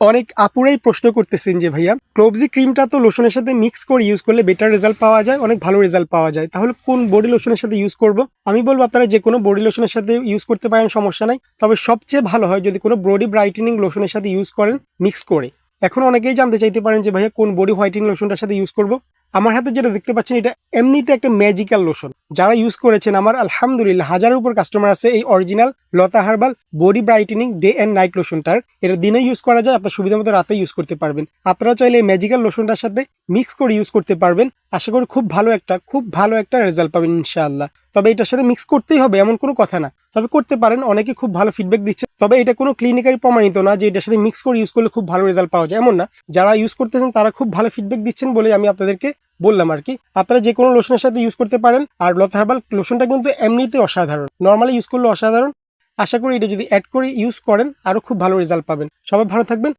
অনেক আপুরাই প্রশ্ন করতেছেন যে, ভাইয়া ক্লোবজি ক্রিমটা তো লোশনের সাথে মিক্স করে ইউজ করলে বেটার রেজাল্ট পাওয়া যায়, অনেক ভালো রেজাল্ট পাওয়া যায়। তাহলে কোন বডি লোশনের সাথে ইউজ করব? আমি বলব, আপনারা যে কোনো বডি লোশনের সাথে ইউজ করতে পারেন, সমস্যা নাই। তবে সবচেয়ে ভালো হয় যদি কোনো বডি ব্রাইটেনিং লোশনের সাথে ইউজ করেন মিক্স করে। এখন অনেকেই জানতে চাইতে পারেন যে, ভাইয়া, কোন বডি হোয়াইটেনিং লোশনটার সাথে ইউজ করব? আমার হাতে যেটা দেখতে পাচ্ছেন, এটা এমনিতে একটা ম্যাজিক্যাল লোশন যারা ইউজ করেছেন, আমার আলহামদুলিল্লাহ হাজারের উপর কাস্টমার আছে এই original Lata herbal body brightening day and night লোশনটার এটা দিনে ইউজ করা যায়, আপনার সুবিধা মতো রাতে ইউজ করতে পারবেন। আপনারা চাইলে এই ম্যাজিক্যাল লোশনটার সাথে মিক্স করে ইউজ করতে পারবেন। আশা করি খুব ভালো একটা, খুব ভালো একটা রেজাল্ট পাবেন ইনশাআল্লাহ। তবে এটার সাথে মিক্স করতেই হবে, এমন কোনো কথা না। তবে করতে পারেন, অনেকে খুব ভালো ফিডব্যাক দিচ্ছে। তবে এটা কোনো ক্লিনিক্যালি প্রমাণিত না যে এটার সাথে মিক্স করে ইউজ করলে খুব ভালো রেজাল্ট পাওয়া যায়, এমন না। যারা ইউজ করতেছেন, তারা খুব ভালো ফিডব্যাক দিচ্ছেন বলে আমি আপনাদেরকে বললাম আর কি। আপনারা যে কোনো লোশনের সাথে ইউজ করতে পারেন, আর লতা হার্বাল লোশনটা কিন্তু এমনিতে অসাধারণ। নর্মালি ইউজ করলে অসাধারণ। আশা করি এটা যদি অ্যাড করে ইউজ করেন আরও খুব ভালো রেজাল্ট পাবেন। সবাই ভালো থাকবেন।